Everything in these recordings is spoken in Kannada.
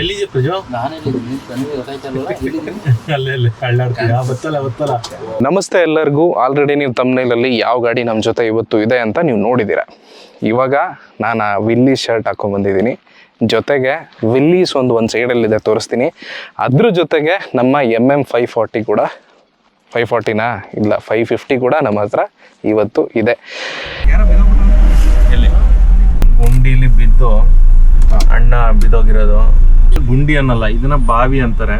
ಎಲ್ಲಿದೆ ಪ್ರಜೋ? ನಾನೆಲ್ಲಿದ್ದೀನಿ ನನಗೆ ಗೊತ್ತಾಯ್ತಲ್ವ ಎಲ್ಲಿದ್ದೀನಿ ಅಲ್ಲೇ ಅಲ್ಲೇ ಅಳ್ಳಾಡ್ತೀಯ. ಬತ್ತಲ್ಲ ಬತ್ತಲ್ಲ. ನಮಸ್ತೆ ಎಲ್ಲರಿಗೂ. ಆಲ್ರೆಡಿ ನೀವು ತಮ್ಮನೇಲಲ್ಲಿ ಯಾವ ಗಾಡಿ ನಮ್ಮ ಜೊತೆ ಇವತ್ತು ಇದೆ ಅಂತ ನೀವು ನೋಡಿದ್ದೀರ. ಇವಾಗ ನಾನು ವಿಲ್ಲಿ ಶರ್ಟ್ ಹಾಕೊಂಡ್ ಬಂದಿದ್ದೀನಿ. ಜೊತೆಗೆ ವಿಲ್ಲೀಸ್ ಒಂದು ಒಂದು ಸೈಡಲ್ಲಿದೆ ತೋರಿಸ್ತೀನಿ. ಅದ್ರ ಜೊತೆಗೆ ನಮ್ಮ ಎಂ ಎಂ ಫೈವ್ ಫಾರ್ಟಿ ಕೂಡ ಫೈವ್ ಫಾರ್ಟಿನಾ ಇಲ್ಲ ಫೈವ್ ಫಿಫ್ಟಿ ಕೂಡ ನಮ್ಮ ಹತ್ರ ಇವತ್ತು ಇದೆ. ಗುಂಡಿಲಿ ಬಿದ್ದು ಅಣ್ಣ ಬಿದ್ದೋಗಿರೋದು. ಗುಂಡಿ ಅನ್ನಲ್ಲ, ಇದನ್ನ ಬಾವಿ ಅಂತಾರೆ.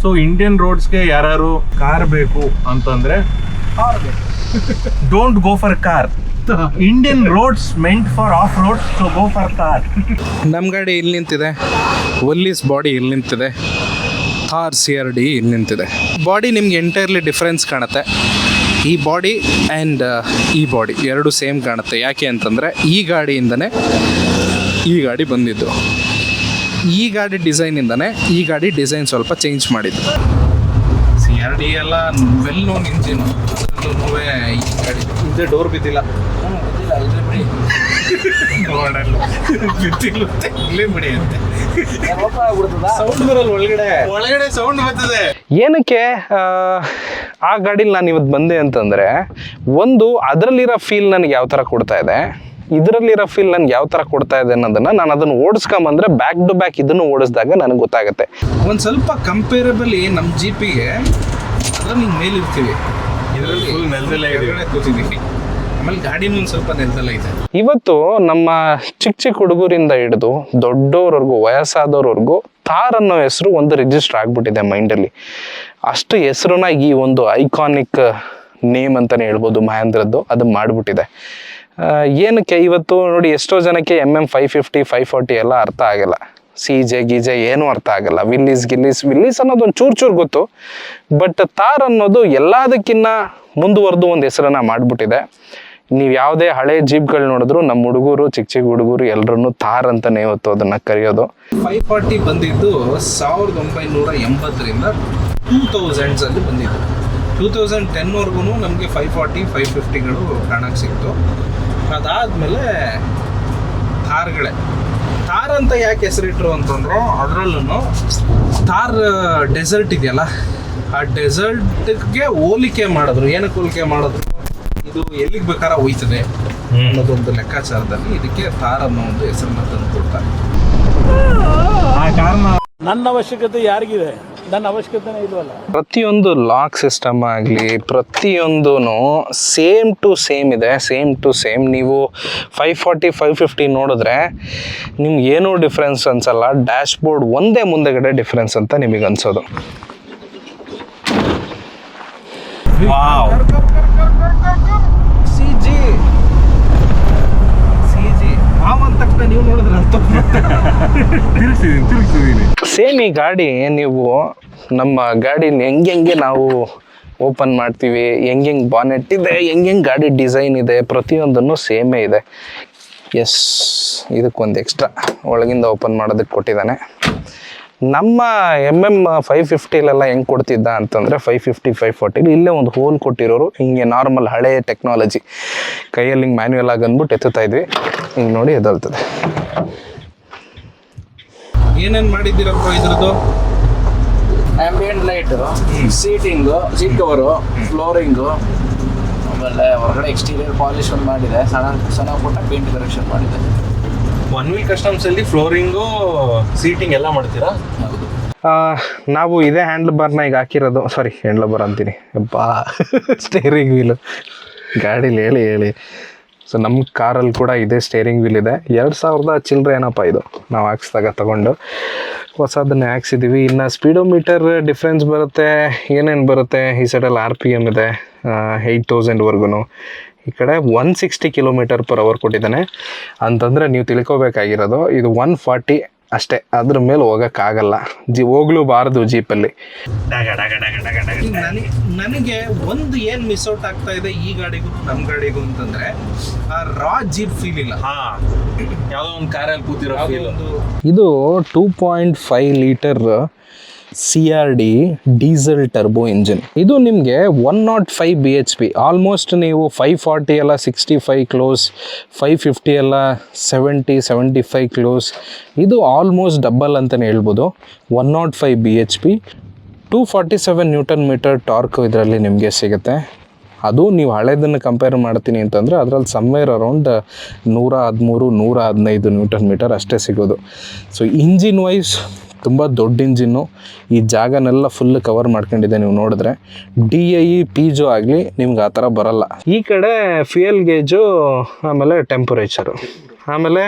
ಸೊ ಇಂಡಿಯನ್ ರೋಡ್ಸ್ಗೆ ಯಾರು ಕಾರ್ ಬೇಕು ಅಂತಂದ್ರೆ don't go for car Indian roads meant for off roads so go for car ನಮ್ಮ ಗಾಡಿ ಇಲ್ಲಿ ನಿಂತಿದೆ. ಒಲ್ಲಿಸ್ ಬಾಡಿ ಇಲ್ಲಿ ನಿಂತಿದೆ. ಥಾರ್ ಸಿ ಆರ್ ಡಿ ಇಲ್ಲಿ ನಿಂತಿದೆ. ಬಾಡಿ ನಿಮ್ಗೆ ಎಂಟೈರ್ಲಿ ಡಿಫ್ರೆನ್ಸ್ ಕಾಣುತ್ತೆ. ಈ ಬಾಡಿ ಆ್ಯಂಡ್ ಈ ಬಾಡಿ ಎರಡು ಸೇಮ್ ಕಾಣುತ್ತೆ. ಯಾಕೆ ಅಂತಂದರೆ, ಈ ಗಾಡಿಯಿಂದನೇ ಈ ಗಾಡಿ ಬಂದಿದ್ದು. ಈ ಗಾಡಿ ಡಿಸೈನಿಂದನೇ ಈ ಗಾಡಿ ಡಿಸೈನ್ ಸ್ವಲ್ಪ ಚೇಂಜ್ ಮಾಡಿದ್ರು. ಸಿ ಆರ್ ಡಿ ಎಲ್ಲ ವೆಲ್ ನೋನ್ ಇಂಜಿನ್ ಈ ಗಾಡಿ. ಇದು ಡೋರ್ ಬಿದ್ದಿಲ್ಲ. ಒಳಗಡೆ. ಸೌಂಡ್ ಬರ್ತದೆ. ಏನಕ್ಕೆ ಆ, ಗಾಡಿಲಿ ಗಾಡೀಲಿ ನಾನು ಇವತ್ತು ಬಂದೆ ಅಂತಂದ್ರೆ ಒಂದು ಅದರಲ್ಲಿರೋ ಫೀಲ್ ನನಗೆ ಯಾವ ಥರ ಕೊಡ್ತಾ ಇದೆ? ಇದರಲ್ಲಿರೋ ಫೀಲ್ ನನ್ಗೆ ಯಾವ ಥರ ಕೊಡ್ತಾ ಇದೆ ಅನ್ನೋದನ್ನು ನಾನು ಅದನ್ನು ಓಡಿಸ್ಕೊಂಬಂದ್ರೆ ಬ್ಯಾಕ್ ಟು ಬ್ಯಾಕ್ ಇದನ್ನು ಓಡಿಸಿದಾಗ ನನಗೆ ಗೊತ್ತಾಗುತ್ತೆ. ಒಂದು ಸ್ವಲ್ಪ ಕಂಪೇರಬಲಿ ನಮ್ಮ ಜೀಪಿಗೆ ಅದ್ರಲ್ಲಿ ಮೇಲಿರ್ತೀವಿ. ಇದರಲ್ಲಿ ನೆಲದಲ್ಲೇ ಕೂತಿದ್ದೀವಿ ಆಮೇಲೆ ಗಾಡಿನೂ ಒಂದು ಸ್ವಲ್ಪ ನೆಲದಲ್ಲೇ ಇದೆ. ಇವತ್ತು ನಮ್ಮ ಚಿಕ್ಕ ಚಿಕ್ಕ ಹುಡುಗರಿಂದ ಹಿಡಿದು ದೊಡ್ಡವ್ರವರೆಗೂ ವಯಸ್ಸಾದವ್ರವರೆಗೂ ಥಾರ್ ಅನ್ನೋ ಹೆಸರು ಒಂದು ರಿಜಿಸ್ಟರ್ ಆಗ್ಬಿಟ್ಟಿದೆ ಮೈಂಡಲ್ಲಿ ಅಷ್ಟು ಹೆಸರನ್ನ ಈ ಒಂದು ಐಕಾನಿಕ್ ನೇಮ್ ಅಂತಲೇ ಹೇಳ್ಬೋದು ಮಹೇಂದ್ರದ್ದು ಅದು ಮಾಡಿಬಿಟ್ಟಿದೆ. ಏನಕ್ಕೆ ಇವತ್ತು ನೋಡಿ ಎಷ್ಟೋ ಜನಕ್ಕೆ M M five fifty five forty ಎಲ್ಲ ಅರ್ಥ ಆಗಲ್ಲ. ಸಿ ಜೆ ಏನೂ ಅರ್ಥ ಆಗಲ್ಲ. ವಿಲ್ಲೀಸ್ ಗಿಲ್ಲೀಸ್ ವಿಲ್ಲೀಸ್ ಅನ್ನೋದು ಒಂದು ಚೂರು ಚೂರು ಗೊತ್ತು. ಬಟ್ ತಾರ್ ಅನ್ನೋದು ಎಲ್ಲದಕ್ಕಿನ್ನ ಮುಂದುವರೆದು ಒಂದು ಹೆಸರನ್ನ ಮಾಡಿಬಿಟ್ಟಿದೆ. ನೀವು ಯಾವುದೇ ಹಳೆ ಜೀಪ್ಗಳು ನೋಡಿದ್ರು ನಮ್ಮ ಹುಡುಗರು ಚಿಕ್ಕ ಚಿಕ್ಕ ಹುಡುಗರು ಎಲ್ಲರನ್ನು ತಾರ್ ಅಂತಾನೆ ಇವತ್ತು ಅದನ್ನ ಕರೆಯೋದು. ಫೈವ್ ಫಾರ್ಟಿ ಬಂದಿದ್ದು ಸಾವಿರದ ಒಂಬೈನೂರ ಎಂಬತ್ತರಿಂದ ಟೂ ತೌಸಂಡ್ಸಲ್ಲಿ ಬಂದಿದ್ದು. ಟೂ ತೌಸಂಡ್ ಟೆನ್ವರೆಗೂ ನಮಗೆ ಫೈವ್ ಫಾರ್ಟಿ ಫೈವ್ ಫಿಫ್ಟಿಗಳು ಕಾಣಕ್ಕೆ ಸಿಕ್ತು. ಅದಾದಮೇಲೆ ಥಾರ್ಗಳೇ ಥಾರ್ ಅಂತ ಯಾಕೆ ಹೆಸರಿಟ್ರು ಅಂತಂದ್ರೆ ಅದರಲ್ಲೂ ಥಾರ್ ಡೆಸರ್ಟ್ ಇದೆಯಲ್ಲ ಆ ಡೆಸರ್ಟ್ಗೆ ಹೋಲಿಕೆ ಮಾಡಿದ್ರು. ಏನಕ್ಕೆ ಹೋಲಿಕೆ ಮಾಡಿದ್ರು? ಇದು ಎಲ್ಲಿಗೆ ಬೇಕಾರ ಹೋಯ್ತದೆ ಅನ್ನೋದೊಂದು ಲೆಕ್ಕಾಚಾರದಲ್ಲಿ ಇದಕ್ಕೆ ಥಾರ್ ಅನ್ನೋ ಒಂದು ಹೆಸರನ್ನ ತಂದು ಕೊಡ್ತಾರೆ ಆ ಕಾರಣ ನನ್ನ ಅವಶ್ಯಕತೆ ಯಾರಿಗಿದೆ? ನನ್ನ ಅವಶ್ಯಕತೆನೇ ಇಲ್ವಲ್ಲ? ಪ್ರತಿಯೊಂದು ಲಾಕ್ ಸಿಸ್ಟಮ್ ಆಗಲಿ ಪ್ರತಿಯೊಂದೂ ಸೇಮ್ ಟು ಸೇಮ್ ಇದೆ ಸೇಮ್ ಟು ಸೇಮ್ ನೀವು ಫೈವ್ ಫಾರ್ಟಿ ಫೈವ್ ಫಿಫ್ಟಿ ನೋಡಿದ್ರೆ ನಿಮ್ಗೆ ಏನೂ ಡಿಫ್ರೆನ್ಸ್ ಅನ್ಸಲ್ಲ. ಡ್ಯಾಶ್ ಬೋರ್ಡ್ ಒಂದೇ ಮುಂದೆಗಡೆ ಡಿಫ್ರೆನ್ಸ್ ಅಂತ ನಿಮಗೆ ಅನ್ಸೋದು wow C G C G ಮಾವನ್ ತಕ್ಷಣ ನೀವು ನೋಡಿದ್ರೆ ಅರ್ಥ ಸೇಮ್ ಈ ಗಾಡಿ ನೀವು ನಮ್ಮ ಗಾಡಿನ ಹೆಂಗೆ ಹೆಂಗೆ ನಾವು ಓಪನ್ ಮಾಡ್ತೀವಿ ಹೆಂಗೆ ಹೆಂಗೆ ಬಾನೆಟ್ ಇದೆ ಹೆಂಗೆ ಹೆಂಗೆ ಗಾಡಿ ಡಿಸೈನ್ ಇದೆ ಪ್ರತಿಯೊಂದನ್ನು ಸೇಮೇ ಇದೆ. ಎಸ್ ಇದಕ್ಕೊಂದು ಎಕ್ಸ್ಟ್ರಾ ಒಳಗಿಂದ ಓಪನ್ ಮಾಡೋದಕ್ಕೆ ಕೊಟ್ಟಿದ್ದಾನೆ. ನಮ್ಮ ಎಂ ಎಂ ಫೈವ್ ಫಿಫ್ಟಿಲೆಲ್ಲ ಹೆಂಗೆ ಕೊಡ್ತಿದ್ದ ಅಂತಂದರೆ ಫೈವ್ ಫಿಫ್ಟಿ ಫೈವ್ ಫಾರ್ಟಿಲಿ ಇಲ್ಲೇ ಒಂದು ಹೋಲ್ ಕೊಟ್ಟಿರೋರು. ಹಿಂಗೆ ನಾರ್ಮಲ್ ಹಳೆಯ ಟೆಕ್ನಾಲಜಿ ಕೈಯಲ್ಲಿ ಹಿಂಗೆ ಮ್ಯಾನ್ಯುಯಲ್ ಆಗಿ ಅಂದ್ಬಿಟ್ಟು ಎತ್ತುತ್ತಾ ಇದ್ವಿ. ಹಿಂಗೆ ನೋಡಿ ಎದಲ್ತದೆ ಏನೇನು ಮಾಡಿದ್ದೀರಪ್ಪ ಇದ್ರದ್ದು? Ambient light seating seat cover flooring ಆಮೇಲೆ ಹೊರಗಡೆ ಎಕ್ಸ್ಟೀರಿಯರ್ ಪಾಲಿಶ್ ಒಂದು ಮಾಡಿದೆ. ಸಣ್ಣ ಸಣ್ಣ ಪುಟ್ಟ ಪೇಂಟ್ ಕರೆಕ್ಷನ್ ಮಾಡಿದೆ. ಒನ್ ವೀಲ್ ಕಸ್ಟಮ್ಸಲ್ಲಿ ಫ್ಲೋರಿಂಗು ಸೀಟಿಂಗ್ ಎಲ್ಲ ಮಾಡ್ತೀರಾ? ನಾವು ಇದೇ ಹ್ಯಾಂಡ್ಲ್ ಬಾರ್ನ ಈಗ ಹಾಕಿರೋದು. ಸಾರಿ ಹ್ಯಾಂಡ್ಲ್ ಬಾರ್ ಅಂತೀನಿ. ಬಾ ಸ್ಟೇರಿಂಗ್ ವೀಲು ಗಾಡೀಲಿ ಹೇಳಿ ಹೇಳಿ. ಸೊ ನಮ್ಮ ಕಾರಲ್ಲಿ ಕೂಡ ಇದೇ ಸ್ಟೇರಿಂಗ್ ವೀಲ್ ಇದೆ. ಎರಡು ಸಾವಿರದ ಚಿಲ್ಲರೆ ಏನಪ್ಪ ಇದು? ನಾವು ಹಾಕ್ಸ್ದಾಗ ತಗೊಂಡು. ಹೊಸದನ್ನೇ ಹಾಕ್ಸಿದ್ದೀವಿ ಇನ್ನು ಸ್ಪೀಡೋಮೀಟರ್ ಡಿಫ್ರೆನ್ಸ್ ಬರುತ್ತೆ, ಏನೇನು ಬರುತ್ತೆ? ಈ ಸೈಡಲ್ಲಿ ಆರ್ ಪಿ ಎಂ ಇದೆ ಏಯ್ಟ್ ತೌಸಂಡ್ವರೆಗೂ ಈ ಕಡೆ one sixty kilometre per hour ಕೊಟ್ಟಿದ್ದಾನೆ. ಅಂತಂದರೆ ನೀವು ತಿಳ್ಕೊಬೇಕಾಗಿರೋದು, ಇದು ಒನ್ ಫಾರ್ಟಿ ಅಷ್ಟೇ ಅದ್ರ ಮೇಲೆ ಹೋಗೋಕ್ಕಾಗಲ್ಲ. ಜಿ ಹೋಗ್ಲೂಬಾರ್ದು ಜೀಪಲ್ಲಿ. ನನಗೆ ಒಂದು ಏನು ಮಿಸ್ ಔಟ್ ಆಗ್ತಾ ಇದೆ ಈ ಗಾಡಿಗೂ ನಮ್ಮ ಗಾಡಿಗೂ ಅಂತಂದ್ರೆ ಆ ರಾ ಜೀಪ್ ಫೀಲ್ ಇಲ್ಲ. ಯಾವುದೋ ಒಂದು ಕಾರಲ್ಲಿ ಕೂತಿರೋ ಫೀಲ್ ಇದು two point five litre C R D diesel turbo engine ಇದು ನಿಮಗೆ one nought five B H P almost ನೀವು ಫೈವ್ ಫಾರ್ಟಿ ಎಲ್ಲ sixty five close five fifty ಎಲ್ಲ ಸೆವೆಂಟಿ ಸೆವೆಂಟಿ ಫೈವ್ ಕ್ಲೋಸ್ ಇದು ಆಲ್ಮೋಸ್ಟ್ ಡಬ್ಬಲ್ ಅಂತಲೇ ಹೇಳ್ಬೋದು. One nought five B H P two forty seven newton metre torque ಇದರಲ್ಲಿ ನಿಮಗೆ ಸಿಗುತ್ತೆ. ಅದು ನೀವು ಹಳೇದನ್ನು ಕಂಪೇರ್ ಮಾಡ್ತೀನಿ ಅಂತಂದರೆ ಅದರಲ್ಲಿ ಸಮ್ವೇರ್ ಅರೌಂಡ್ ನೂರ ಹದಿಮೂರು, ನೂರ ಹದಿನೈದು ನ್ಯೂಟನ್ ಮೀಟರ್ ಅಷ್ಟೇ ಸಿಗೋದು. ಸೊ ಇಂಜಿನ್ ವೈಸ್ ತುಂಬ ದೊಡ್ಡ ಇಂಜಿನ್ನು ಈ ಜಾಗನೆಲ್ಲ ಫುಲ್ ಕವರ್ ಮಾಡ್ಕೊಂಡಿದೆ ನೀವು ನೋಡಿದ್ರೆ. ಡಿ ಐ ಪಿಜೋ ಆಗಲಿ ನಿಮ್ಗೆ ಆ ಥರ ಬರಲ್ಲ. ಈ ಕಡೆ ಫ್ಯೂಯಲ್ ಗೇಜು ಆಮೇಲೆ ಟೆಂಪರೇಚರು ಆಮೇಲೆ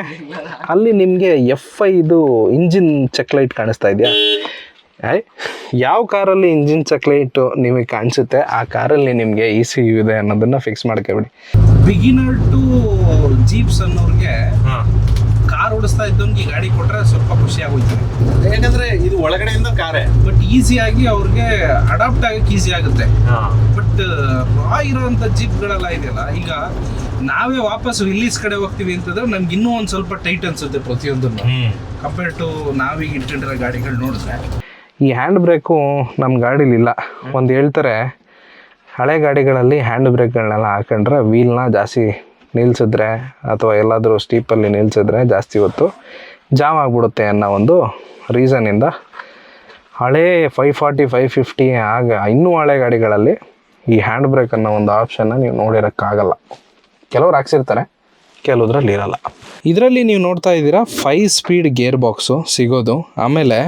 ಅಲ್ಲಿ ನಿಮಗೆ ಎಫ್ ಐದು ಇಂಜಿನ್ ಚೆಕ್ಲೈಟ್ ಕಾಣಿಸ್ತಾ ಇದೆಯಾ? ಆಯ್ ಯಾವ ಕಾರಲ್ಲಿ ಇಂಜಿನ್ ಚಕ್ಲೇಟು ನಿಮಗೆ ಕಾಣಿಸುತ್ತೆ? ಆ ಕಾರಲ್ಲಿ ನಿಮಗೆ ಇ ಸಿ ಯು ಇದೆ ಅನ್ನೋದನ್ನ ಫಿಕ್ಸ್ ಮಾಡ್ಕೊಬಿಡಿ. ಬಿಗಿನರ್ ಟು ಜೀಪ್ಸ್ ಅನ್ನೋರಿಗೆ ಕಾರ್ ಓಡಿಸ್ತಾ ಇದ್ದಂಗೆ ಈ ಗಾಡಿ ಕೊಟ್ರೆ ಸ್ವಲ್ಪ ಖುಷಿ ಆಗೋಯ್ತು. ಯಾಕಂದ್ರೆ ಇದು ಒಳಗಡೆಯಿಂದ ಕಾರೇ. ಬಟ್ ಈಸಿಯಾಗಿ ಅವ್ರಿಗೆ ಅಡಾಪ್ಟ್ ಆಗಕ್ಕೆ ಈಸಿ ಆಗುತ್ತೆ. ಬಟ್ ರಾ ಇರೋವಂಥ ಜೀಪ್ಗಳೆಲ್ಲ ಇದೆಯಲ್ಲ ಈಗ ನಾವೇ ವಾಪಸ್ ರಿಲೀಸ್ ಕಡೆ ಹೋಗ್ತೀವಿ ಅಂತಂದ್ರೆ ನಮ್ಗೆ ಇನ್ನೂ ಒಂದು ಸ್ವಲ್ಪ ಟೈಟ್ ಅನ್ಸುತ್ತೆ ಪ್ರತಿಯೊಂದನ್ನು. ಕಂಪೇರ್ ಟು ನಾವೀಗ ಇಟ್ಕೊಂಡಿರೋ ಗಾಡಿಗಳು ನೋಡಿದ್ರೆ. ಈ ಹ್ಯಾಂಡ್ ಬ್ರೇಕು ನಮ್ಮ ಗಾಡೀಲಿ ಇಲ್ಲ. ಒಂದು ಹೇಳ್ತಾರೆ ಹಳೆ ಗಾಡಿಗಳಲ್ಲಿ ಹ್ಯಾಂಡ್ ಬ್ರೇಕ್ಗಳನ್ನೆಲ್ಲ ಹಾಕೊಂಡ್ರೆ ವೀಲ್ನ ಜಾಸ್ತಿ ನಿಲ್ಸಿದ್ರೆ ಅಥವಾ ಎಲ್ಲಾದರೂ ಸ್ಟೀಪಲ್ಲಿ ನಿಲ್ಸಿದ್ರೆ ಜಾಸ್ತಿ ಹೊತ್ತು ಜಾಮ್ ಆಗಿಬಿಡುತ್ತೆ ಅನ್ನೋ ಒಂದು ರೀಸನಿಂದ ಹಳೇ ಫೈವ್ ಫಾರ್ಟಿ ಫೈವ್ ಫಿಫ್ಟಿ ಆಗ ಇನ್ನೂ ಹಳೆ ಗಾಡಿಗಳಲ್ಲಿ ಈ ಹ್ಯಾಂಡ್ ಬ್ರೇಕ್ ಅನ್ನೋ ಒಂದು ಆಪ್ಷನ್ನ ನೀವು ನೋಡಿರೋಕ್ಕಾಗಲ್ಲ. ಕೆಲವ್ರು ಹಾಕ್ಸಿರ್ತಾರೆ ಕೆಲವುದ್ರಲ್ಲಿ ಇರಲ್ಲ. ಇದರಲ್ಲಿ ನೀವು ನೋಡ್ತಾ ಇದ್ದೀರಾ ಫೈ ಸ್ಪೀಡ್ ಗೇರ್ ಬಾಕ್ಸು ಸಿಗೋದು. ಆಮೇಲೆ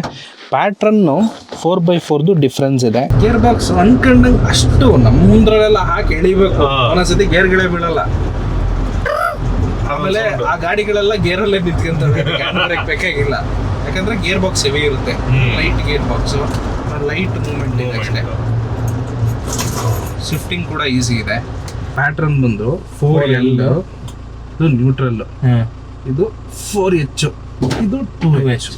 ಪ್ಯಾಟ್ರನ್ನು ಫೋರ್ ಬೈ ಫೋರ್ದು ಡಿಫ್ರೆನ್ಸ್ ಇದೆ. ಗೇರ್ ಬಾಕ್ಸ್ ಅನ್ಕೊಂಡಂಗೆ ಅಷ್ಟು ನಮ್ಮ ಮುಂದ್ರಲ್ಲೆಲ್ಲ ಹಾಕಿ ಎಳಿಬೇಕು. ಒಂದೊಂದ್ಸತಿ ಗೇರ್ಗಳೇ ಬೀಳಲ್ಲ. ಆಮೇಲೆ ಆ ಗಾಡಿಗಳೆಲ್ಲ ಗೇರಲ್ಲೇ ನಿಂತ್ಕೊಂತವೆ. ಬೇಕಾಗಿಲ್ಲ. ಯಾಕಂದ್ರೆ ಗೇರ್ ಬಾಕ್ಸ್ ಹೆವಿ ಇರುತ್ತೆ. Light gear box light movement ಇದೆ ಅಷ್ಟೇ. ಶಿಫ್ಟಿಂಗ್ ಕೂಡ ಈಸಿ ಇದೆ. ಪ್ಯಾಟ್ರನ್ ಬಂದು ಫೋರ್ ಎಲ್ ಇದು ನ್ಯೂಟ್ರಲ್ ಇದು ಫೋರ್ ಎಚ್ ಇದು ಟೂ ಎಚ್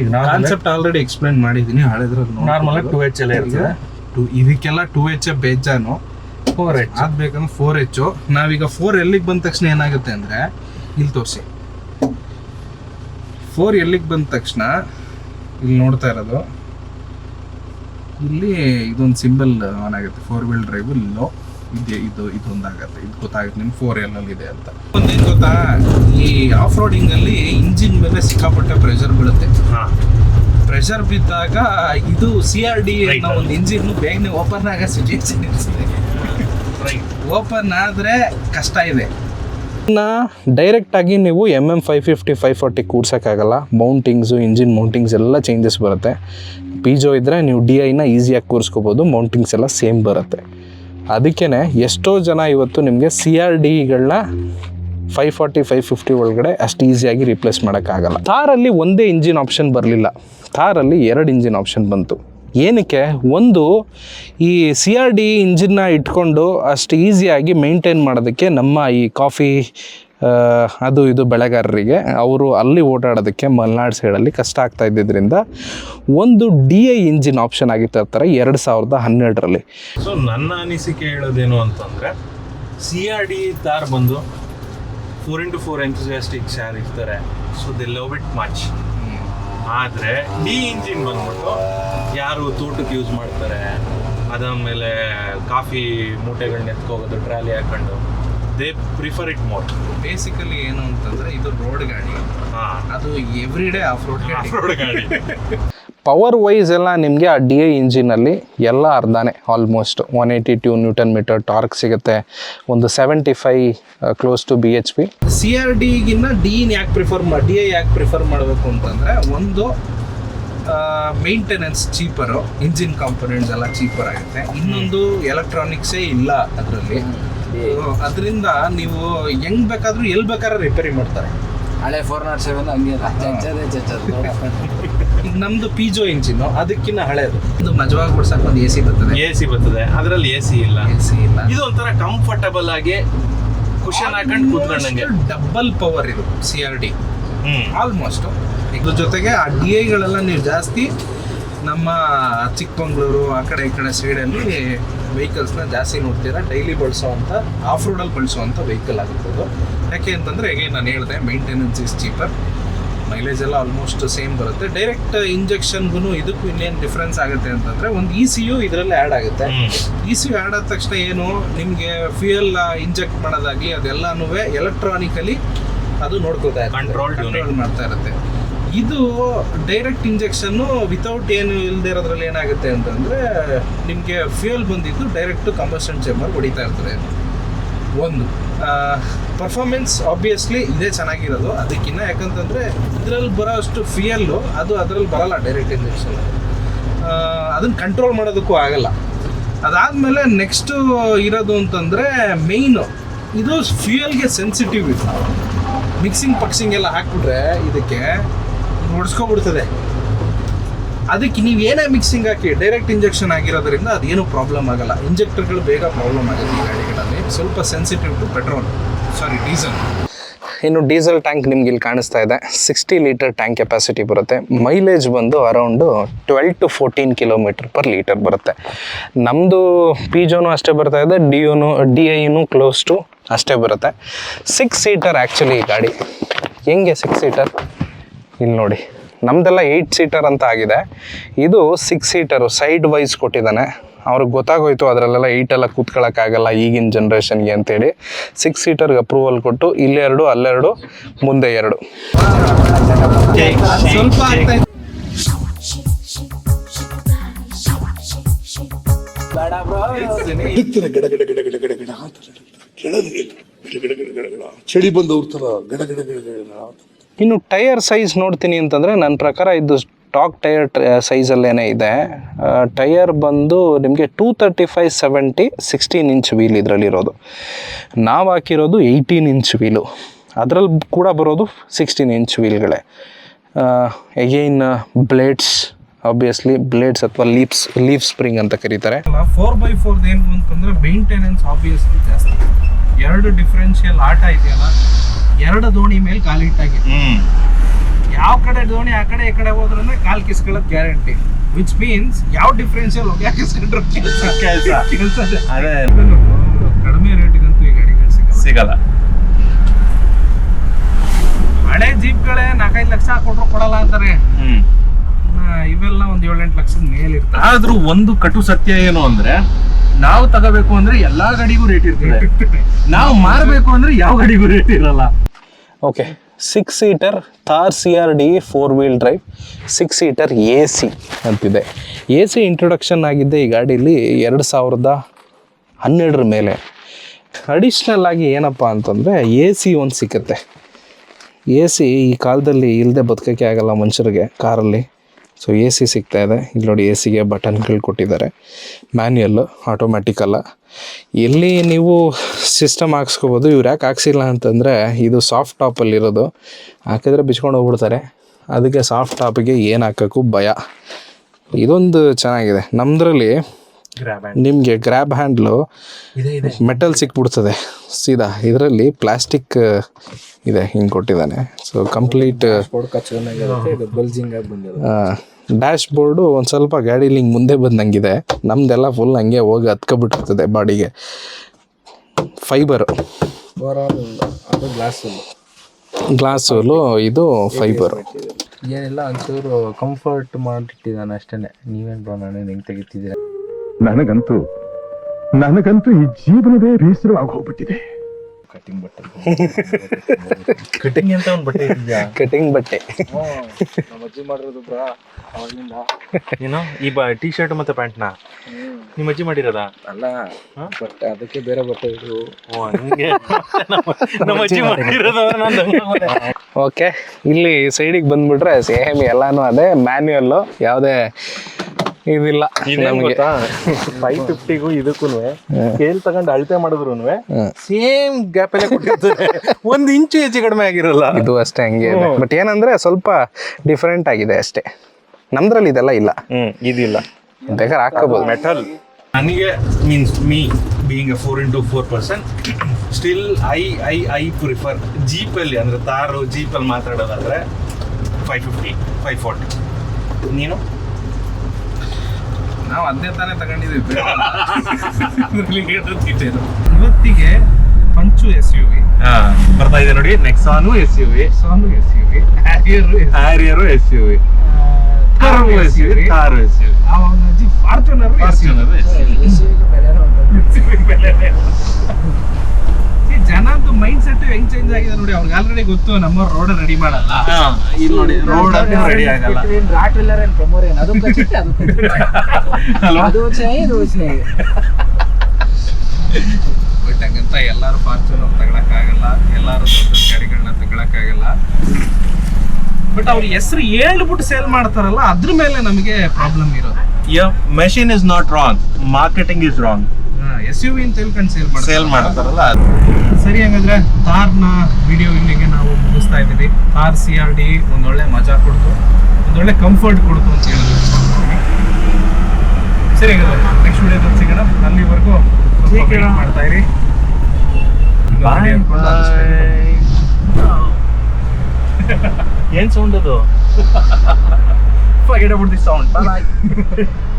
ಈಗ ಕಾನ್ಸೆಪ್ಟ್ ಆಲ್ರೆಡಿ ಎಕ್ಸ್ಪ್ಲೈನ್ ಮಾಡಿದ್ದೀನಿ. ಹಳೆದ್ರಲ್ಲಿ ನಾರ್ಮಲ್ ಟೂ ಎಚ್ ಎಲ್ಲ ಇರ್ತದೆ. ಟೂ ಇದಕ್ಕೆಲ್ಲ ಟೂ ಎಚ್ ಬೇಜಾನು. ಫೋರ್ ಎಚ್ ಅದು ಬೇಕಂದ್ರೆ ಫೋರ್ ಎಚ್ ನಾವೀಗ ಫೋರ್ ಎಲ್ಲಿಗೆ ಬಂದ ತಕ್ಷಣ ಏನಾಗುತ್ತೆ ಅಂದ್ರೆ ಇಲ್ಲಿ ತೋರಿಸಿ. ಫೋರ್ ಎಲ್ಲಿಗೆ ಬಂದ ತಕ್ಷಣ ಇಲ್ಲಿ ನೋಡ್ತಾ ಇರೋದು. ಇಲ್ಲಿ ಇದೊಂದು ಸಿಂಬಲ್ ಆನ್ ಆಗುತ್ತೆ. ಫೋರ್ ವೀಲ್ ಡ್ರೈವ್ ಲೋ ಇದೆ ಇದು ಇದೊಂದಾಗತ್ತೆ. ಇದು ಗೊತ್ತಾಗುತ್ತೆ ನಿಮ್ಗೆ ಫೋರ್ ಎಲ್ ಇದೆ ಅಂತ. ಒಂದೇನು ಗೊತ್ತಾ? ಈ ಆಫ್ ರೋಡಿಂಗ್ ಅಲ್ಲಿ ಇಂಜಿನ್ ಮೇಲೆ ಸಿಕ್ಕಾಪಟ್ಟೆ ಪ್ರೆಷರ್ ಬೀಳುತ್ತೆ. ಪ್ರೆಷರ್ ಬಿದ್ದಾಗ ಇದು ಸಿ ಆರ್ ಡಿ ಅನ್ನೋ ಒಂದು ಇಂಜಿನ್ ಬೇಗನೆ ಓಪನ್ ಆಗೋ ಸಿಚುಯೇಷನ್ ಇರ್ತದೆ. ಓಪನ್ ಆದರೆ ಕಷ್ಟ ಇದೆ. ಡೈರೆಕ್ಟ್ ಆಗಿ ನೀವು M M five fifty five forty ಕೂರ್ಸೋಕ್ಕಾಗಲ್ಲ mountings engine mountings ಎಲ್ಲ ಚೇಂಜಸ್ ಬರುತ್ತೆ. ಪಿಜೋ ಇದ್ದರೆ ನೀವು ಡಿ ಐನ ಈಸಿಯಾಗಿ ಕೂರಿಸ್ಕೋಬೋದು ಮೌಂಟಿಂಗ್ಸ್ ಎಲ್ಲ ಸೇಮ್ ಬರುತ್ತೆ. ಅದಕ್ಕೇ ಎಷ್ಟೋ ಜನ ಇವತ್ತು ನಿಮಗೆ ಸಿ ಆರ್ ಡಿಗಳನ್ನ ಫೈವ್ ಫಾರ್ಟಿ ಫೈವ್ ಫಿಫ್ಟಿ ಒಳಗಡೆ ಅಷ್ಟು ಈಸಿಯಾಗಿ ರಿಪ್ಲೇಸ್ ಮಾಡೋಕ್ಕಾಗಲ್ಲ. ಥಾರಲ್ಲಿ ಒಂದೇ ಇಂಜಿನ್ ಆಪ್ಷನ್ ಬರಲಿಲ್ಲ. ಥಾರಲ್ಲಿ ಎರಡು ಇಂಜಿನ್ ಆಪ್ಷನ್ ಬಂತು. ಏನಕ್ಕೆ? ಒಂದು, ಈ ಸಿ ಆರ್ ಡಿ ಇಂಜಿನ್ನ ಇಟ್ಕೊಂಡು ಅಷ್ಟು ಈಸಿಯಾಗಿ ಮೇಂಟೈನ್ ಮಾಡೋದಕ್ಕೆ ನಮ್ಮ ಈ ಕಾಫಿ ಅದು ಇದು ಬೆಳೆಗಾರರಿಗೆ, ಅವರು ಅಲ್ಲಿ ಓಡಾಡೋದಕ್ಕೆ ಮಲೆನಾಡು ಸೈಡಲ್ಲಿ ಕಷ್ಟ ಆಗ್ತಾ ಇದ್ದಿದ್ದರಿಂದ ಒಂದು ಡಿ ಎ ಇಂಜಿನ್ ಆಪ್ಷನ್ ಆಗಿ ತರ್ತಾರೆ ಎರಡು ಸಾವಿರದ ಹನ್ನೆರಡರಲ್ಲಿ. ಸೊ ನನ್ನ ಅನಿಸಿಕೆ ಹೇಳೋದೇನು ಅಂತಂದರೆ ಸಿ ಆರ್ ಡಿ ತಾರ್ ಬಂದು ಫೋರ್ ಇಂಟು ಫೋರ್ ಎಂಥೂಸಿಯಾಸ್ಟಿಕ್ಸ್ ಯಾರು ಇರ್ತಾರೆ. So they love it much ಆದರೆ ಡಿ ಇಂಜಿನ್ ಬಂದ್ಬಿಟ್ಟು ಯಾರು ತೋಟಕ್ಕೆ ಯೂಸ್ ಮಾಡ್ತಾರೆ ಅದಾದಮೇಲೆ ಕಾಫಿ ಮೂಟೆಗಳನ್ನ ಎತ್ಕೋಗೋದು ಟ್ರಾಲಿ ಹಾಕೊಂಡು they prefer it more basically ಏನು ಅಂತಂದ್ರೆ ಇದು ರೋಡ್ ಗಾಡಿ. ಹಾಂ. ಅದು ಎವ್ರಿ ಡೇ ಆಫ್ ರೋಡ್ ಗಾಡಿ. ಪವರ್ ವೈಸ್ ಎಲ್ಲ ನಿಮಗೆ ಆ ಡಿ ಐ ಇಂಜಿನಲ್ಲಿ ಎಲ್ಲ ಅರ್ಧಾನೆ almost one eighty two newton metre torque ಸಿಗುತ್ತೆ ಒಂದು seventy five close to B H P C R ಡಿಗಿನ್ನ ಡಿನ್ ಯಾಕೆ ಪ್ರಿಫರ್ ಮಾಡಿ ಡಿ ಐ ಯಾಕೆ ಪ್ರಿಫರ್ ಮಾಡಬೇಕು ಅಂತಂದರೆ ಒಂದು ಮೇಂಟೆನೆನ್ಸ್ ಚೀಪರು ಇಂಜಿನ್ ಕಾಂಪೊನೆಂಟ್ಸ್ ಎಲ್ಲ ಚೀಪರ್ ಆಗುತ್ತೆ. ಇನ್ನೊಂದು ಎಲೆಕ್ಟ್ರಾನಿಕ್ಸೇ ಇಲ್ಲ ಅದರಲ್ಲಿ. ಅದರಿಂದ ನೀವು ಹೆಂಗ್ ಬೇಕಾದ್ರೂ ಎಲ್ಲಿ ಬೇಕಾದ್ರೂ ರಿಪೇರಿ ಮಾಡ್ತಾರೆ. ಹಳೆ ಫೋರ್ ನಾಟ್ ಸೆವೆನ್ ಹಂಗೆ ಚಚ್ಚದೆ ಚಚ್ಚದು. ಈಗ ನಮ್ದು ಪಿಜೋ ಇಂಜಿನ್ ಅದಕ್ಕಿಂತ ಹಳೆಯದು ಇದು ಮಜವಾಗಿ ಕೊಡ್ಸಕ್ ಒಂದು ಎ ಸಿ ಬರ್ತದೆ. ಎ ಸಿ ಬರ್ತದೆ. ಅದರಲ್ಲಿ ಎ ಸಿ ಇಲ್ಲ. ಎ ಸಿ ಇಲ್ಲ. ಇದು ಒಂಥರ ಕಂಫರ್ಟಬಲ್ ಆಗಿ ಕುಶನ್ ಹಾಕೊಂಡು ಕೂತ್ಕೊಂಡಂಗೆ. ಡಬಲ್ ಪವರ್ ಇದು ಸಿ ಆರ್ ಡಿ ಆಲ್ಮೋಸ್ಟ್ ಇದ್ರ ಜೊತೆಗೆ ಆ ಡಿ ಐಗಳೆಲ್ಲ ನೀವು ಜಾಸ್ತಿ ನಮ್ಮ ಚಿಕ್ಕಮಂಗ್ಳೂರು ಆ ಕಡೆ ಈ ಕಡೆ ಸೈಡಲ್ಲಿ ವೆಹಿಕಲ್ಸ್ನ ಜಾಸ್ತಿ ನೋಡ್ತೀರಾ? ಡೈಲಿ ಬಳಸೋವಂಥ ಆಫ್ ರೋಡಲ್ಲಿ ಬಳಸುವಂಥ ವೆಹಿಕಲ್ ಆಗಿರ್ಬೋದು. ಯಾಕೆ ಅಂತಂದರೆ ಹೇಗೆ ನಾನು ಹೇಳಿದೆ ಮೇಂಟೆನೆನ್ಸ್ ಇಸ್ ಚೀಪರ್ ಮೈಲೇಜ್ ಎಲ್ಲ ಆಲ್ಮೋಸ್ಟ್ ಸೇಮ್ ಬರುತ್ತೆ. ಡೈರೆಕ್ಟ್ ಇಂಜೆಕ್ಷನ್ಗೂ ಇದಕ್ಕೂ ಇನ್ನೇನು ಡಿಫ್ರೆನ್ಸ್ ಆಗುತ್ತೆ ಅಂತಂದ್ರೆ ಒಂದು ಇ ಸಿ ಯು ಇದರಲ್ಲಿ ಆ್ಯಡ್ ಆಗುತ್ತೆ. ಇ ಸಿ ಯು ಆ್ಯಡ್ ಆದ ತಕ್ಷಣ ಏನು ನಿಮಗೆ ಫ್ಯೂಯಲ್ ಇಂಜೆಕ್ಟ್ ಮಾಡೋದಾಗ್ಲಿ ಅದೆಲ್ಲನೂ ಎಲೆಕ್ಟ್ರಾನಿಕಲಿ ಅದು ನೋಡ್ಕೋತಾ. ಕಂಟ್ರೋಲ್ ಮಾಡ್ತಾ ಇರುತ್ತೆ. ಇದು ಡೈರೆಕ್ಟ್ ಇಂಜೆಕ್ಷನ್ನು ವಿತೌಟ್ ಏನು ಇಲ್ಲದೆ ಇರೋದ್ರಲ್ಲಿ ಏನಾಗುತ್ತೆ ಅಂತಂದರೆ ನಿಮಗೆ ಫ್ಯೂಯಲ್ ಬಂದಿದ್ದು ಡೈರೆಕ್ಟ್ ಕಂಬಸ್ಟನ್ ಚೇಂಬರ್ ಹೊಡಿತಾ ಇರ್ತದೆ. ಒಂದು. ಪರ್ಫಾರ್ಮೆನ್ಸ್ ಆಬ್ವಿಯಸ್ಲಿ ಇದೇ ಚೆನ್ನಾಗಿರೋದು. ಅದಕ್ಕಿಂತ ಯಾಕಂತಂದರೆ ಇದರಲ್ಲಿ ಬರೋ ಅಷ್ಟು ಫಿಯಲ್ಲು ಅದು ಅದರಲ್ಲಿ ಬರಲ್ಲ ಡೈರೆಕ್ಟ್ ಇಂಜೆಕ್ಷನ್ ಅದನ್ನು ಕಂಟ್ರೋಲ್ ಮಾಡೋದಕ್ಕೂ ಆಗಲ್ಲ. ಅದಾದಮೇಲೆ ನೆಕ್ಸ್ಟು ಇರೋದು ಅಂತಂದರೆ ಮೇಯ್ನು ಇದು ಫ್ಯೂಯಲ್ಗೆ ಸೆನ್ಸಿಟಿವ್ ಇದು. ಮಿಕ್ಸಿಂಗ್ ಪಕ್ಸಿಂಗ್ ಎಲ್ಲ ಹಾಕ್ಬಿಟ್ರೆ ಇದಕ್ಕೆ ಹೊಡ್ಸ್ಕೊಬಿಡ್ತದೆ ಅದಕ್ಕೆ ನೀವು ಏನೇ ಮಿಕ್ಸಿಂಗ್ ಹಾಕಿ ಡೈರೆಕ್ಟ್ ಇಂಜೆಕ್ಷನ್ ಆಗಿರೋದ್ರಿಂದ ಅದೇನು ಪ್ರಾಬ್ಲಮ್ ಆಗಲ್ಲ. ಇಂಜೆಕ್ಟರ್ಗಳು ಬೇಗ ಪ್ರಾಬ್ಲಮ್ ಆಗುತ್ತೆ ಈ ಗಾಡಿಗಳಲ್ಲಿ ಸ್ವಲ್ಪ sensitive to petrol sorry diesel ಇನ್ನು ಡೀಸೆಲ್ ಟ್ಯಾಂಕ್ ನಿಮ್ಗೆ ಇಲ್ಲಿ ಕಾಣಿಸ್ತಾ ಇದೆ. ಸಿಕ್ಸ್ಟಿ ಲೀಟರ್ ಟ್ಯಾಂಕ್ ಕೆಪಾಸಿಟಿ ಬರುತ್ತೆ. ಮೈಲೇಜ್ ಬಂದು around twelve to fourteen kilometre per litre ಬರುತ್ತೆ. ನಮ್ಮದು ಪಿಜೋನು ಅಷ್ಟೇ ಬರ್ತಾ ಇದೆ. ಡಿಯೋನು ಡಿ ಐನು ಕ್ಲೋಸ್ ಟು ಅಷ್ಟೇ ಬರುತ್ತೆ. ಸಿಕ್ಸ್ ಸೀಟರ್ ಆ್ಯಕ್ಚುಲಿ ಈ ಗಾಡಿ. ಹೆಂಗೆ ಸಿಕ್ಸ್ ಸೀಟರ್ ಇಲ್ಲಿ ನೋಡಿ. ನಮ್ದೆಲ್ಲ ಏಯ್ಟ್ ಸೀಟರ್ ಅಂತ ಆಗಿದೆ. ಇದು ಸಿಕ್ಸ್ ಸೀಟರು ಸೈಡ್ ವೈಸ್ ಕೊಟ್ಟಿದ್ದಾನೆ. ಅವ್ರಿಗೆ ಗೊತ್ತಾಗೋಯ್ತು ಅದರಲ್ಲೆಲ್ಲ ಏಯ್ಟೆಲ್ಲ ಕೂತ್ಕೊಳ್ಳೋಕ್ಕಾಗಲ್ಲ ಈಗಿನ ಜನ್ರೇಷನ್ಗೆ ಅಂತೇಳಿ ಸಿಕ್ಸ್ ಸೀಟರ್ಗೆ ಅಪ್ರೂವಲ್ ಕೊಟ್ಟು ಇಲ್ಲೆರಡು ಅಲ್ಲೆರಡು ಮುಂದೆ ಎರಡು ಇನ್ನು ಟೈರ್ ಸೈಜ್ ನೋಡ್ತೀನಿ ಅಂತಂದ್ರೆ ನನ್ನ ಪ್ರಕಾರ ಇದು ಸ್ಟಾಕ್ ಟೈರ್ ಸೈಜಲ್ಲೇನೇ ಇದೆ. ಟೈರ್ ಬಂದು ನಿಮಗೆ two thirty five seventy sixteen inch wheel ಇದರಲ್ಲಿರೋದು. ನಾವು ಹಾಕಿರೋದು ಏಯ್ಟೀನ್ ಇಂಚ್ ವೀಲು. ಅದರಲ್ಲಿ ಕೂಡ ಬರೋದು ಸಿಕ್ಸ್ಟೀನ್ ಇಂಚ್ ವೀಲ್ಗಳೇ. ಎಗೈನ್ ಬ್ಲೇಡ್ಸ್ ಆಬ್ವಿಯಸ್ಲಿ ಬ್ಲೇಡ್ಸ್ ಅಥವಾ ಲೀಪ್ಸ್ ಲೀಫ್ ಸ್ಪ್ರಿಂಗ್ ಅಂತ ಕರೀತಾರೆ. ಫೋರ್ ಬೈ ಫೋರ್ ಏನು ಅಂತಂದ್ರೆ ಮೇಂಟೆನೆನ್ಸ್ ಆಬ್ವಿಯಸ್ಲಿ ಜಾಸ್ತಿ. ಎರಡು ಡಿಫ್ರೆನ್ಷಿಯಲ್ ಆಟ ಇದೆಯಲ್ಲ ಎರಡು ದೋಣಿ ಮೇಲೆ ಕಾಲಿಟ್ಟಾಗಿ ಹ್ಮ್. ಯಾವ ಕಡೆ ದೋಣಿ ಆ ಕಡೆ ಈ ಕಡೆ ಹೋದ್ರೆ ಕಾಲ್ ಕಿಸ್ಕೊಳ್ಳೋದು ಗ್ಯಾರಂಟಿ. ವಿಚ್ ಮೀನ್ಸ್ ಯಾವ ಡಿಫ್ರೆನ್ಷಿಯಲ್ ಹೋಗಿ ಕಿಸ್ಕೊಂಡ್ರು ಕೆಲಸ? ಕೆಲಸ. ಅದೇ. ಕಡಿಮೆ ರೇಟಿಗಂತೂ ಈ ಗಾಡಿಗಳು ಸಿಗಲ್ಲ. ಸಿಗಲ್ಲ. ಹಳೆ ಜೀಪ್ಗಳೇ ನಾಲ್ಕೈದು ಲಕ್ಷ ಕೊಟ್ರು ಕೊಡಲ್ಲ ಅಂತಾರೆ. ಇವೆಲ್ಲ ಒಂದ್ ಏಳೆಂಟು ಲಕ್ಷದ ಮೇಲೆ ಇರ್ತವೆ ಆದ್ರೂ ಒಂದು ಕಟು ಸತ್ಯ ಏನು ಅಂದ್ರೆ ನಾವು ತಗೋಬೇಕು ಅಂದ್ರೆ ಎಲ್ಲಾ ಗಾಡಿಗೂ ರೇಟ್ ಇರ್ತದೆ. ನಾವು ಮಾರಬೇಕು ಅಂದ್ರೆ ಯಾವ ಗಾಡಿಗೂ ರೇಟ್ ಇರಲ್ಲ. Okay six seater Thar C R D four wheel drive six seater A C ಅಂತಿದೆ. ಎ ಸಿ ಇಂಟ್ರೊಡಕ್ಷನ್ ಆಗಿದ್ದೆ ಈ ಗಾಡೀಲಿ ಎರಡು ಸಾವಿರದ ಹನ್ನೆರಡರ ಮೇಲೆ. ಅಡಿಷ್ನಲ್ ಆಗಿ ಏನಪ್ಪ ಅಂತಂದರೆ ಎ ಸಿ ಒಂದು ಸಿಕ್ಕುತ್ತೆ. ಎ ಸಿ ಈ ಕಾಲದಲ್ಲಿ ಇಲ್ಲದೆ ಬದುಕೋಕ್ಕೆ ಆಗಲ್ಲ ಮನುಷ್ಯರಿಗೆ ಕಾರಲ್ಲಿ. ಸೊ ಎ ಸಿ ಸಿಗ್ತಾ ಇದೆ. ಇಲ್ಲಿ ನೋಡಿ ಎ ಸಿಗೆ ಬಟನ್ಗಳು ಕೊಟ್ಟಿದ್ದಾರೆ. ಮ್ಯಾನ್ಯಲ್ಲು ಆಟೋಮ್ಯಾಟಿಕ್ ಅಲ್ಲ ಎಲ್ಲಿ ನೀವು ಸಿಸ್ಟಮ್ ಹಾಕ್ಸ್ಕೊಬೋದು. ಇವ್ರು ಯಾಕೆ ಹಾಕ್ಸಿಲ್ಲ ಅಂತಂದರೆ, ಇದು ಸಾಫ್ಟ್ ಟಾಪಲ್ಲಿರೋದು ಹಾಕಿದ್ರೆ ಬಿಚ್ಕೊಂಡು ಹೋಗ್ಬಿಡ್ತಾರೆ. ಅದಕ್ಕೆ ಸಾಫ್ಟ್ ಟಾಪಿಗೆ ಏನು ಹಾಕೋಕ್ಕೂ ಭಯ. ಇದೊಂದು ಚೆನ್ನಾಗಿದೆ. ನಮ್ಮದ್ರಲ್ಲಿ ನಿಮಗೆ ಗ್ರ್ಯಾಬ್ ಹ್ಯಾಂಡ್ಲು ಮೆಟಲ್ ಸಿಕ್ಬಿಡ್ತದೆ. ಸೀದಾ ಇದರಲ್ಲಿ ಪ್ಲಾಸ್ಟಿಕ್ ಇದೆ ಹಿಂಗೆ ಕೊಟ್ಟಿದ್ದಾನೆ. ಸೊ ಕಂಪ್ಲೀಟ್ ಬಲ್ಜಿಂಗ್ ಆಗಿ ಬಂದಿರೋದು. ಡ್ಯಾಶ್ ಬೋರ್ಡು ಒಂದು ಸ್ವಲ್ಪ ಗಾಡೀಲಿ ಹಿಂಗೆ ಮುಂದೆ ಬಂದಂಗಿದೆ. ನಮ್ದೆಲ್ಲ ಫುಲ್ ಹಂಗೆ ಹೋಗಿ ಹತ್ಕೊಬಿಟ್ಟಿರ್ತದೆ ಬಾಡಿಗೆ. ಫೈಬರ್ ಓವರ್ ಆಲ್ ಅದು ಗ್ಲಾಸ್ ಗ್ಲಾಸು ಇದು ಫೈಬರ್ ಏನಿಲ್ಲ ಒಂಚೂರು ಕಂಫರ್ಟ್ ಮಾಡಿಟ್ಟಿದ್ದಾನೆ ಅಷ್ಟೇನೆ. ನೀವೇನು ಬ್ರೋ ನಾನು ಹೆಂಗೆ ತೆಗಿತಿದ್ದೀರಾ? ನನಗಂತೂ ನನಗಂತೂ ಈ ಜೀವನವೇ ಬೇಸರವಾಗಿ ಹೋಗ್ಬಿಟ್ಟಿದೆ ಕಟಿಂಗ್ ಬಟ್ಟೆ. ಕಟಿಂಗ್ ಅಂತ ಒಂದು ಬಟ್ಟೆ ಇದೆಯಾ ಕಟಿಂಗ್ ಬಟ್ಟೆ. ನಮ್ಮ ಅಜ್ಜಿ ಮಾಡಿರೋದು ಬ್ರಾ ಅವಾಗಿಂದ. ಏನೋ ಈ ಬ ಟಿ ಶರ್ಟ್ ಮತ್ತೆ ಪ್ಯಾಂಟ್ನ? ನಿಮ್ಮ ಅಜ್ಜಿ ಮಾಡಿರೋದ? ಅಲ್ಲ ಬಟ್ಟೆ ಅದಕ್ಕೆ ಬೇರೆ ಬಟ್ಟೆ ಇದು ಓ ಹಂಗೆ. ನಮ್ಮ ಅಜ್ಜಿ ಮಾಡಿರೋದು ನಾನು ಓಕೆ ಇಲ್ಲಿ ಸೈಡಿಗೆ ಬಂದ್ಬಿಟ್ರೆ ಸೇಮ್ ಎಲ್ಲಾನು ಅದೇ ಮ್ಯಾನ್ಯುಯಲ್ಲು ಯಾವುದೇ ಇದಿಲ್ಲ ಫೈವ್ ಫಿಫ್ಟಿಗೂ ಇದಕ್ಕೂ ಸ್ಕೇಲ್ ತಗೊಂಡು ಅಳತೆ ಮಾಡಿದ್ರು ಸೇಮ್ ಗ್ಯಾಪ್ ಅಲ್ಲೇ ಕೊಟ್ಟಿರ್ತಾರೆ ಒಂದು ಇಂಚು ಹೆಚ್ಚು ಕಡಿಮೆ ಆಗಿರಲ್ಲ. ಇದು ಅಷ್ಟೇ ಹಂಗೆ ಬಟ್ ಏನಂದ್ರೆ ಸ್ವಲ್ಪ ಡಿಫರೆಂಟ್ ಆಗಿದೆ ಅಷ್ಟೇ. ನಮ್ದ್ರಲ್ಲಿ ಇದೆಲ್ಲ ಇಲ್ಲ. ಇದಿಲ್ಲ. ಬೇಕಾದ್ರೆ ಹಾಕಬಹುದು ಮೆಟಲ್ ನನಗೆ means me being a four into four person still I I I prefer ಜೀಪಲ್ಲಿ ಅಂದರೆ ತಾರು ಜೀಪಲ್ಲಿ ಮಾತಾಡೋದಾದ್ರೆ ಫೈವ್ ಫಿಫ್ಟಿ ಫೈವ್ ಫಾರ್ಟಿ ನೀನು? ನಾವು ಅದೇ ತಾನೇ. ಇದ್ರಲ್ಲಿ ಇವತ್ತಿಗೆ ಪಂಚು ಎಸ್ ಯು ವಿ. ಬರ್ತಾ ಇದೆ ನೋಡಿ ನೆಕ್ಸಾನು ಎಸ್ ಯು ವಿ. ಸಾನು S U V. Harrier Harrier S U V. Car S U V car S U V. Fortuner Fortuner S U ಬೆಲೆನೇ ಉಂಟು ಜನದ್ದು ಮೈಂಡ್ ಸೆಟ್ ಹೆಂಗ್ ಚೇಂಜ್ ಆಗಿದೆ ನೋಡಿ ಅವ್ರಿಗೆ ಆಲ್ರೆಡಿ ಗೊತ್ತು ನಮ್ಮ ರೋಡ್ ರೆಡಿ ಮಾಡಲ್ಲ. ಇಲ್ಲಿ ನೋಡಿ ರೋಡ್ ರೆಡಿ ಆಗಲ್ಲ. ರಾಟ್ ವಿಲ್ಲರ್ ಅಂಡ್ ಪ್ರಮೋರಿಯನ್ ಅದು ಕಚ್ಚಿಟ್ಟೆ ಅದು ಅಲ್ವಾ ಅದು ಚೆನ್ನಾಗಿ ಇದು ಚೆನ್ನಾಗಿ ಬಟ್ ಹಂಗಂತ ಎಲ್ಲಾರು ಫಾರ್ಚುನರ್ ತಗೊಳಕ್ಕಾಗಲ್ಲ ಎಲ್ಲಾರು ದೊಡ್ಡ ದೊಡ್ಡ ಗಾಡಿಗಳನ್ನ ತಗೊಳಕ್ಕಾಗಲ್ಲ ಬಟ್ ಅವ್ರ ಹೆಸರು ಹೇಳ್ಬಿಟ್ಟು ಸೇಲ್ ಮಾಡ್ತಾರಲ್ಲ ಅದ್ರ ಮೇಲೆ ನಮಗೆ ಪ್ರಾಬ್ಲಮ್ ಇರೋದು. Machine is not wrong marketing is wrong S U V ಅಂತ ಹೇಳ್ಕೊಂಡು ಸೇಲ್ ಮಾಡಿ ಸೇಲ್ ಮಾಡ್ತಾರಲ್ಲ ಸರಿ ಹಂಗಂದ್ರೆ ತಾರ್ನ ವಿಡಿಯೋ ಇಲ್ಲಿಗೆ ನಾವು ಮುಗಿಸ್ತಾ ಇದ್ದೀವಿ. ತಾರ್ ಸಿ ಆರ್ ಡಿ ಒಂದೊಳ್ಳೆ ಮಜಾ ಕೊಡ್ತು ಒಂದೊಳ್ಳೆ ಕಂಫರ್ಟ್ ಕೊಡ್ತು ಅಂತ ಹೇಳಿ ಸರಿ ಹಂಗಂದ್ರೆ ನೆಕ್ಸ್ಟ್ ವಿಡಿಯೋ ಸಿಗೋಣ. ಅಲ್ಲಿವರೆಗೂ ಮಾಡ್ತಾ ಇರಿ. ಏನ್ ಸೌಂಡ್ ಅದು? ಸೌಂಡ್ ಬಾಯ್